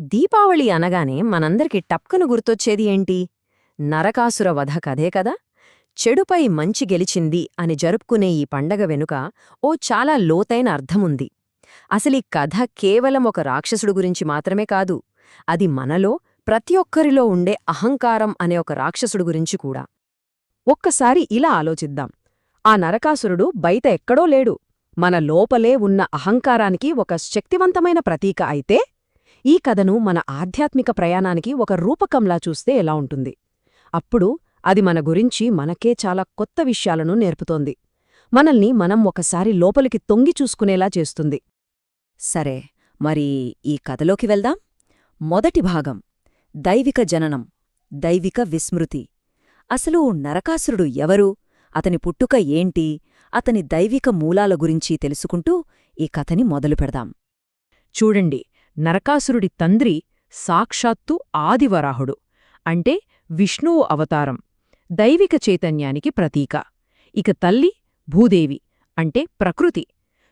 దీపావళి అనగానే మనందరికి టప్కను గుర్తొచ్చేది ఏంటి? నరకాసుర వధ కథే కదా? చెడుపై మంచి గెలిచింది అని జరుపుకునే ఈ పండగ వెనుక ఓ చాలా లోతైన అర్థముంది. అసలీ కథ కేవలం ఒక రాక్షసుడు గురించి మాత్రమే కాదు అది మనలో ప్రతి ఒక్కరిలో ఉండే అహంకారం అనే ఒక రాక్షసుడు గురించి కూడా. ఒక్కసారి ఇలా ఆలోచిద్దాం. ఆ నరకాసురుడు బయట ఎక్కడో లేడు. మన లోపలే ఉన్న అహంకారానికి ఒక శక్తివంతమైన ప్రతీక అయితే ఈ కథను మన ఆధ్యాత్మిక ప్రయాణానికి ఒక రూపకంలా చూస్తే ఎలా ఉంటుంది? అప్పుడు అది మన గురించి మనకే చాలా కొత్త విషయాలను నేర్పుతోంది. మనల్ని మనం ఒకసారి లోపలికి తొంగి చూసుకునేలా చేస్తుంది. సరే మరి ఈ కథలోకి వెళ్దాం. మొదటి భాగం దైవిక జననం దైవిక విస్మృతి. అసలు నరకాసురుడు ఎవరు? అతని పుట్టుక ఏంటి? అతని దైవిక మూలాల గురించి తెలుసుకుంటూ ఈ కథని మొదలు పెడదాం. చూడండి నరకాసురుడి తండ్రి సాక్షాత్తు ఆదివరాహుడు అంటే విష్ణువు అవతారం దైవిక చైతన్యానికి ప్రతీక. ఇక తల్లి భూదేవి అంటే ప్రకృతి.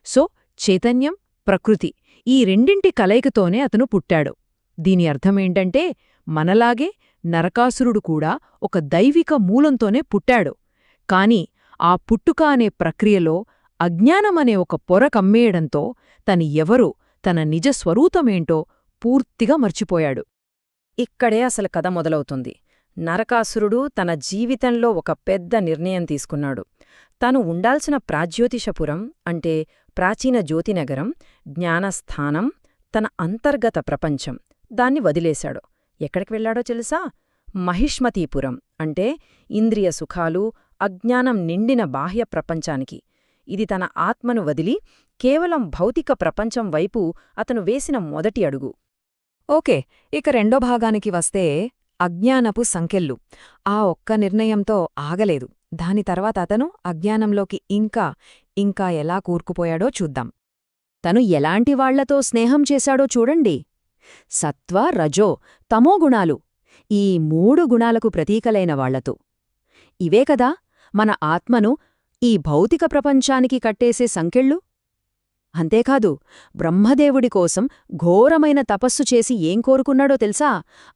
సో చైతన్యం ప్రకృతి ఈ రెండింటి కలయికతోనే అతను పుట్టాడు. దీని అర్థమేంటంటే మనలాగే నరకాసురుడు కూడా ఒక దైవిక మూలంతోనే పుట్టాడు. కాని ఆ పుట్టుక అనే ప్రక్రియలో అజ్ఞానమనే ఒక పొర కమ్మేయడంతో తను ఎవరు తన నిజ స్వరూపమేంటో పూర్తిగా మర్చిపోయాడు. ఇక్కడే అసలు కథ మొదలవుతుంది. నరకాసురుడు తన జీవితంలో ఒక పెద్ద నిర్ణయం తీసుకున్నాడు. తను ఉండాల్సిన ప్రాజ్యోతిషపురం అంటే ప్రాచీన జ్యోతినగరం జ్ఞానస్థానం తన అంతర్గత ప్రపంచం దాన్ని వదిలేశాడు. ఎక్కడికి వెళ్ళాడో తెలుసా? మహిష్మతీపురం అంటే ఇంద్రియ సుఖాలు అజ్ఞానం నిండిన బాహ్య ప్రపంచానికి. ఇది తన ఆత్మను వదిలి కేవలం భౌతిక ప్రపంచం వైపు అతను వేసిన మొదటి అడుగు. ఓకే ఇక రెండో భాగానికి వస్తే అజ్ఞానపు సంకెళ్ళు. ఆ ఒక్క నిర్ణయంతో ఆగలేదు. దాని తర్వాత అతను అజ్ఞానంలోకి ఇంకా ఇంకా ఎలా కూర్కుపోయాడో చూద్దాం. తను ఎలాంటి వాళ్ళతో స్నేహం చేశాడో చూడండి. సత్వ రజో తమో గుణాలు. ఈ మూడు గుణాలకు ప్రతీకలైన వాళ్ళతో. ఇవే కదా మన ఆత్మను ఈ భౌతిక ప్రపంచానికి కట్టేసే సంకెళ్ళు అంతేకాదు బ్రహ్మదేవుడి కోసం ఘోరమైన తపస్సు చేసి ఏం కోరుకున్నాడో తెలుసా?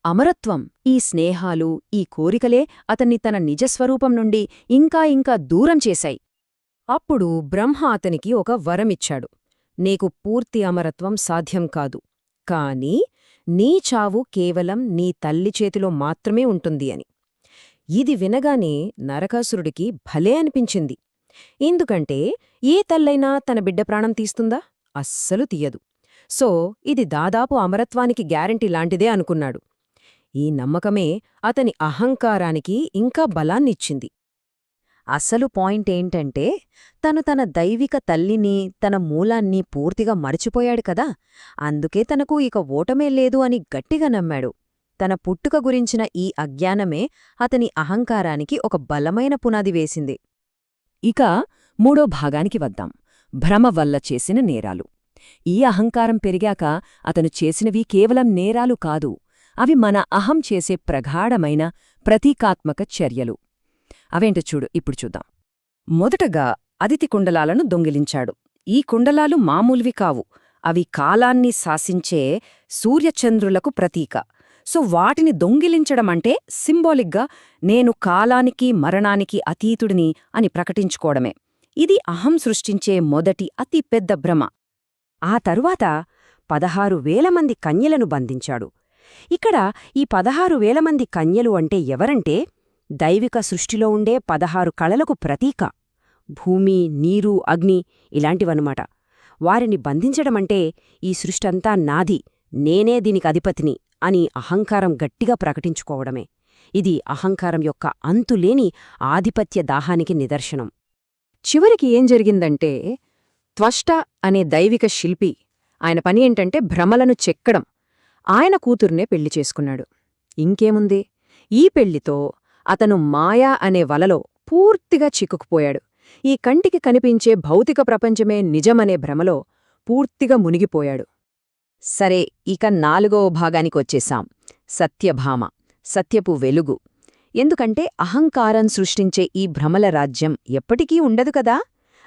అమరత్వం. ఈ స్నేహాలు ఈ కోరికలే అతన్ని తన నిజస్వరూపం నుండి ఇంకా ఇంకా దూరం చేశాయి. అప్పుడు బ్రహ్మ అతనికి ఒక వరమిచ్చాడు. నీకు పూర్తి అమరత్వం సాధ్యం కాదు. కాని నీ చావు కేవలం నీ తల్లి చేతిలో మాత్రమే ఉంటుంది అని. ఇది వినగానే నరకాసురుడికి భలే అనిపించింది. ఎందుకంటే ఏ తల్లైనా తన బిడ్డ ప్రాణం తీస్తుందా? అస్సలు తీయదు. సో ఇది దాదాపు అమరత్వానికి గ్యారంటీ లాంటిదే అనుకున్నాడు. ఈ నమ్మకమే అతని అహంకారానికి ఇంకా బలాన్నిచ్చింది. అసలు పాయింట్ ఏంటంటే తను తన దైవిక తల్లిని తన మూలాన్ని పూర్తిగా మరిచిపోయాడు కదా. అందుకే తనకు ఇక ఓటమే లేదు అని గట్టిగా నమ్మాడు. తన పుట్టుక గురించిన ఈ అజ్ఞానమే అతని అహంకారానికి ఒక బలమైన పునాది వేసింది. ఇక మూడో భాగానికి వద్దాం. భ్రమ వల్ల చేసిన నేరాలు. ఈ అహంకారం పెరిగాక అతను చేసినవి కేవలం నేరాలు కాదు అవి మన అహం చేసే ప్రగాఢమైన ప్రతీకాత్మక చర్యలు. అవేంట చూడు ఇప్పుడు చూద్దాం. మొదటగా అదితి కుండలాలను దొంగిలించాడు. ఈ కుండలాలు మామూలువి కావు. అవి కాలాన్ని శాసించే సూర్యచంద్రులకు ప్రతీక. సో వాటిని దొంగిలించడమంటే సింబాలిక్గా నేను కాలానికి మరణానికి అతీతుడిని అని ప్రకటించుకోవడమే. ఇది అహం సృష్టించే మొదటి అతి పెద్ద భ్రమ. ఆ తరువాత పదహారు వేల మంది కన్యలను బంధించాడు. ఇక్కడ ఈ పదహారు వేల మంది కన్యలు అంటే ఎవరంటే దైవిక సృష్టిలో ఉండే పదహారు కళలకు ప్రతీక. భూమి నీరు అగ్ని ఇలాంటివన్నమాట. వారిని బంధించడమంటే ఈ సృష్టంతా నాది. నేనే దీనికి అధిపతిని అని అహంకారం గట్టిగా ప్రకటించుకోవడమే. ఇది అహంకారం యొక్క అంతులేని ఆధిపత్య దాహానికి నిదర్శనం. చివరికి ఏం జరిగిందంటే త్వష్ట అనే దైవిక శిల్పి ఆయన పని ఏంటంటే భ్రమలను చెక్కడం. ఆయన కూతుర్నే పెళ్ళి చేసుకున్నాడు. ఇంకేముంది? ఈ పెళ్ళితో అతను మాయా అనే వలలో పూర్తిగా చిక్కుకుపోయాడు. ఈ కంటికి కనిపించే భౌతిక ప్రపంచమే నిజమనే భ్రమలో పూర్తిగా మునిగిపోయాడు. సరే ఇక నాలుగవ భాగానికొచ్చేశాం సత్యభామ సత్యపు వెలుగు. ఎందుకంటే అహంకారం సృష్టించే ఈ భ్రమల రాజ్యం ఎప్పటికీ ఉండదు కదా?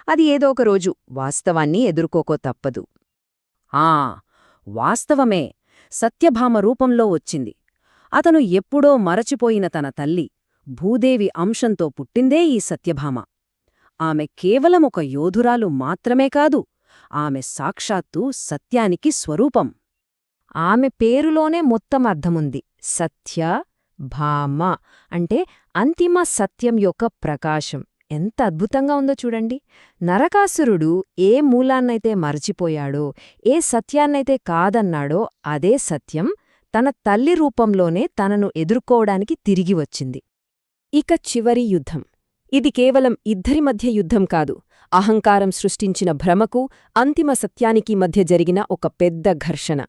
అది ఏదో ఒక రోజు వాస్తవాన్ని ఎదుర్కోకో తప్పదు. ఆ వాస్తవమే. సత్యభామ రూపంలో వచ్చింది. అతను ఎప్పుడో మరచిపోయిన తన తల్లి భూదేవి అంశంతో పుట్టిందే ఈ సత్యభామ. ఆమె కేవలం ఒక యోధురాలు మాత్రమే కాదు ఆమె సాక్షాత్తు సత్యానికి స్వరూపం. ఆమె పేరులోనే మొత్తం అర్థముంది. సత్య భామ అంటే అంతిమ సత్యం యొక్క ప్రకాశం. ఎంత అద్భుతంగా ఉందో చూడండి. నరకాసురుడు ఏ మూలాన్నైతే మరచిపోయాడో ఏ సత్యాన్నైతే కాదన్నాడో అదే సత్యం తన తల్లి రూపంలోనే తనను ఎదుర్కోవడానికి తిరిగి వచ్చింది. ఇక చివరి యుద్ధం. ఇది కేవలం ఇద్దరి మధ్య యుద్ధం కాదు. అహంకారం సృష్టించిన భ్రమకు అంతిమ సత్యానికి మధ్య జరిగిన ఒక పెద్ద ఘర్షణ.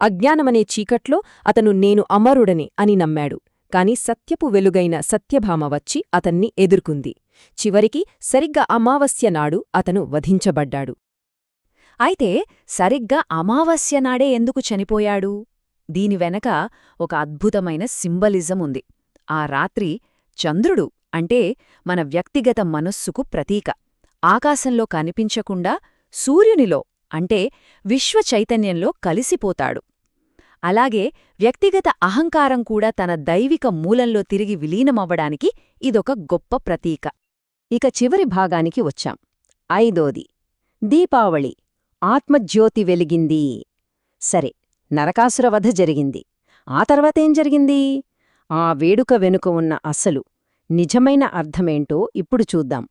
అజ్ఞానమనే చీకట్లో అతను నేను అమరుడని అని నమ్మాడు. కాని సత్యపు వెలుగైన సత్యభామ వచ్చి అతన్ని ఎదుర్కొంది. చివరికి సరిగ్గా అమావాస్య నాడు అతను వధించబడ్డాడు. అయితే సరిగ్గా అమావాస్య నాడే ఎందుకు చనిపోయాడు? దీని వెనక ఒక అద్భుతమైన సింబలిజం ఉంది. ఆ రాత్రి చంద్రుడు అంటే మన వ్యక్తిగత మనస్సుకు ప్రతీక. ఆకాశంలో కనిపించకుండా సూర్యునిలో అంటే విశ్వ చైతన్యంలో కలిసిపోతాడు. అలాగే వ్యక్తిగత అహంకారం కూడా తన దైవిక మూలంలో తిరిగి విలీనమవ్వడానికి ఇదొక గొప్ప ప్రతీక. ఇక చివరి భాగానికి వచ్చాం. ఐదోది దీపావళి ఆత్మజ్యోతి వెలిగింది. సరే నరకాసురవధ జరిగింది. ఆ తర్వాతేం జరిగింది? ఆ వేడుక వెనుక ఉన్న అసలు నిజమైన అర్థమేంటో ఇప్పుడు చూద్దాం.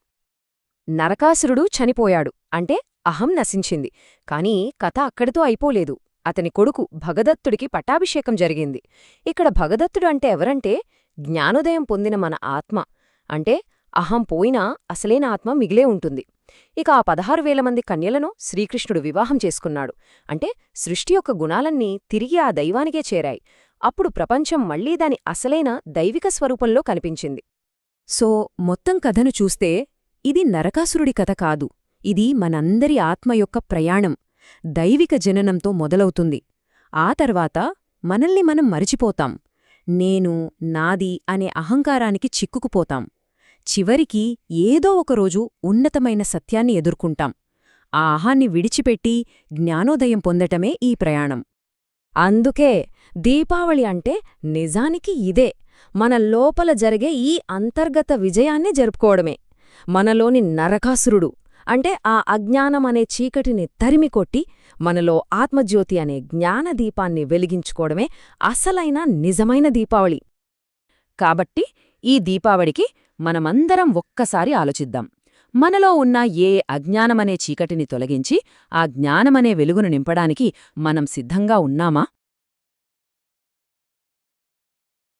నరకాసురుడు చనిపోయాడు. అంటే అహం నశించింది. కాని కథ అక్కడితో అయిపోలేదు. అతని కొడుకు భగదత్తుడికి పట్టాభిషేకం జరిగింది. ఇక్కడ భగదత్తుడు అంటే ఎవరంటే జ్ఞానోదయం పొందిన మన ఆత్మ. అంటే అహం పోయినా అసలైన ఆత్మ మిగిలే ఉంటుంది. ఇక ఆ పదహారు వేల మంది కన్యలను శ్రీకృష్ణుడు వివాహం చేసుకున్నాడు. అంటే సృష్టి యొక్క గుణాలన్నీ తిరిగి ఆ దైవానికే చేరాయి. అప్పుడు ప్రపంచం మళ్ళీ దాని అసలైన దైవిక స్వరూపంలో కనిపించింది. సో మొత్తం కథను చూస్తే ఇది నరకాసురుడి కథ కాదు. ఇది మనందరి ఆత్మ యొక్క ప్రయాణం. దైవిక జననంతో మొదలవుతుంది. ఆ తర్వాత మనల్ని మనం మరిచిపోతాం. నేను నాది అనే అహంకారానికి చిక్కుకుపోతాం. చివరికి ఏదో ఒకరోజు ఉన్నతమైన సత్యాన్ని ఎదుర్కొంటాం. ఆ అహాన్ని విడిచిపెట్టి జ్ఞానోదయం పొందటమే ఈ ప్రయాణం. అందుకే దీపావళి అంటే నిజానికి ఇదే. మన లోపల జరిగే ఈ అంతర్గత విజయాన్ని జరుపుకోవడమే. మనలోని నరకాసురుడు. అంటే ఆ అజ్ఞానం అనే చీకటిని తరిమికొట్టి మనలో ఆత్మజ్యోతి అనే జ్ఞానదీపాన్ని వెలిగించుకోవడమే అసలైన నిజమైన దీపావళి. కాబట్టి ఈ దీపావళికి మనమందరం ఒక్కసారి ఆలోచిద్దాం. మనలో ఉన్న ఏ అజ్ఞానమనే చీకటిని తొలగించి ఆ జ్ఞానమనే వెలుగును నింపడానికి మనం సిద్ధంగా ఉన్నామా?